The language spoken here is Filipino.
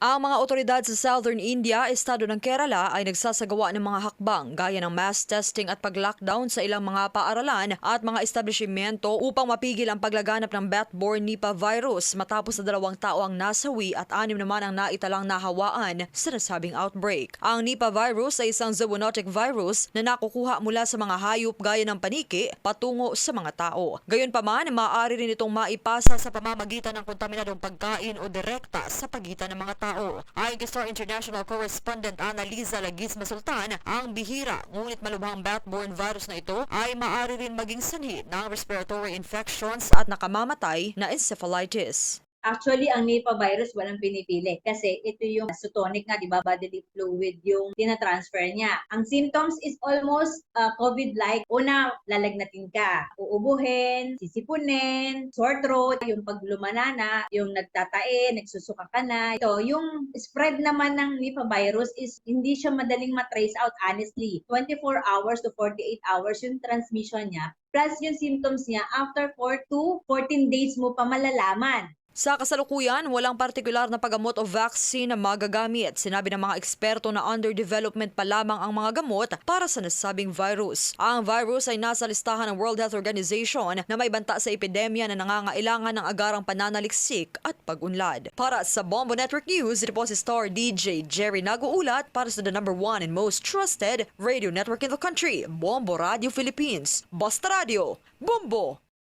Ang mga otoridad sa Southern India, estado ng Kerala ay nagsasagawa ng mga hakbang gaya ng mass testing at pag-lockdown sa ilang mga paaralan at mga establishmento upang mapigil ang paglaganap ng bat-borne Nipah virus matapos na dalawang tao ang nasawi at anim naman ang naitalang nahawaan sa nasabing outbreak. Ang Nipah virus ay isang zoonotic virus na nakukuha mula sa mga hayop gaya ng paniki patungo sa mga tao. Gayunpaman, maaari rin itong maipasa sa pamamagitan ng kontaminadong pagkain o direkta sa pagitan ng mga tao. Ayon kay Star International Correspondent Annalisa Lagisma Sultan, ang bihira ngunit malubhang bat-borne virus na ito ay maaari rin maging sanhi ng respiratory infections at nakamamatay na encephalitis. Actually, ang Nipah virus walang pinipili kasi ito yung sutonic nga, di ba, bodily fluid yung tinatransfer niya. Ang symptoms is almost uh, COVID-like. Una, lalagnatin ka, uubuhin, sisipunin, sore throat, yung paglumanana, yung nagtatae, nagsusuka ka na. Ito, yung spread naman ng Nipah virus is hindi siya madaling matrace out honestly. 24 hours to 48 hours yung transmission niya plus yung symptoms niya after 4 to 14 days mo pa malalaman. Sa kasalukuyan, walang partikular na paggamot o vaccine na magagamit. Sinabi ng mga eksperto na under development pa lamang ang mga gamot para sa nasabing virus. Ang virus ay nasa listahan ng World Health Organization na may banta sa epidemya na nangangailangan ng agarang pananaliksik at pag-unlad. Para sa Bombo Network News, ito po si Star DJ Jerry Nag-uulat para sa the number one and most trusted radio network in the country, Bombo Radio Philippines. Basta Radio, Bombo!